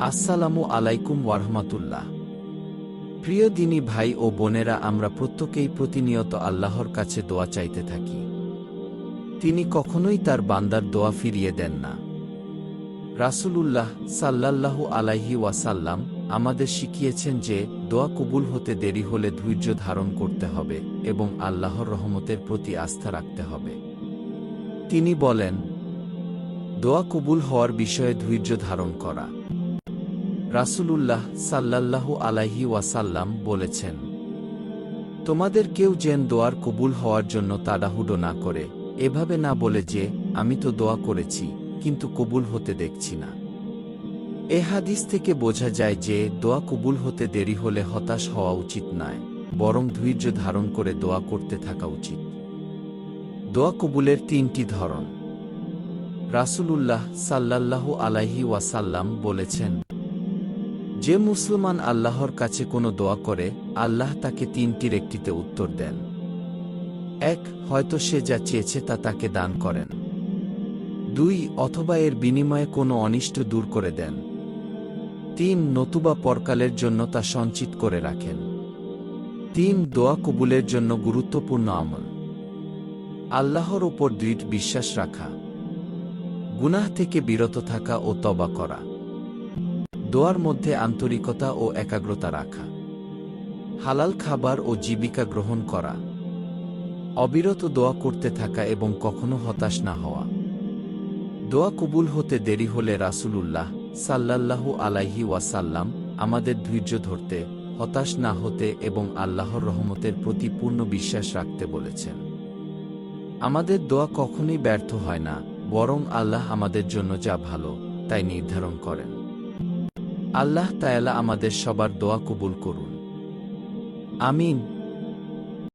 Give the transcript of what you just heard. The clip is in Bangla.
আসসালামু আলাইকুম ওয়ারহমাতুল্লাহ। প্রিয় দিনী ভাই ও বোনেরা, আমরা প্রত্যেকেই প্রতিনিয়ত আল্লাহর কাছে দোয়া চাইতে থাকি। তিনি কখনোই তার বান্দার দোয়া ফিরিয়ে দেন না। রাসূলুল্লাহ সাল্লাল্লাহু আলাইহি ওয়াসাল্লাম আমাদের শিখিয়েছেন যে, দোয়া কবুল হতে দেরি হলে ধৈর্য ধারণ করতে হবে এবং আল্লাহর রহমতের প্রতি আস্থা রাখতে হবে। তিনি বলেন, দোয়া কবুল হওয়ার বিষয়ে ধৈর্য ধারণ করা। রাসূলুল্লাহ সাল্লাল্লাহু আলাইহি ওয়াসাল্লাম বলেছেন, তোমাদের কেউ যেন দোয়ার কবুল হওয়ার জন্য তাড়াহুডো না করে। এভাবে না বলে যে, আমি তো দোয়া করেছি, কিন্তু কবুল হতে দেখছি না। এ হাদিস থেকে বোঝা যায় যে, দোয়া কবুল হতে দেরি হলে হতাশ হওয়া উচিত নয়, বরং ধৈর্য ধারণ করে দোয়া করতে থাকা উচিত। দোয়া কবুলের তিনটি ধরন। রাসূলুল্লাহ সাল্লাল্লাহু আলাইহি ওয়াসাল্লাম বলেছেন যে মুসলমান আল্লাহর কাছে কোনো দোয়া করে, আল্লাহ তাকে তিনটির একটিতে উত্তর দেন। এক, হয়তো সে যা চেয়েছে তা তাকে দান করেন। দুই, অথবা এর বিনিময়ে কোনো অনিষ্ট দূর করে দেন। তিন, নতুবা পরকালের জন্য তা সঞ্চিত করে রাখেন। তিন, দোয়া কবুলের জন্য গুরুত্বপূর্ণ আমল। আল্লাহর ওপর দৃঢ় বিশ্বাস রাখা। গুনাহ থেকে বিরত থাকা ও তবা করা। দোয়ার মধ্যে আন্তরিকতা ও একাগ্রতা রাখা। হালাল খাবার ও জীবিকা গ্রহণ করা। অবিরত দোয়া করতে থাকা এবং কখনো হতাশ না হওয়া। দোয়া কবুল হতে দেরি হলে রাসূলুল্লাহ সাল্লাল্লাহু আলাইহি ওয়াসাল্লাম আমাদের ধৈর্য ধরতে, হতাশ না হতে এবং আল্লাহর রহমতের প্রতি পূর্ণ বিশ্বাস রাখতে বলেছেন। আমাদের দোয়া কখনোই ব্যর্থ হয় না, বরং আল্লাহ আমাদের জন্য যা ভালো, তাই নির্ধারণ করেন। আল্লাহ তায়ালা আমাদের সবার দোয়া কবুল করুন। আমিন।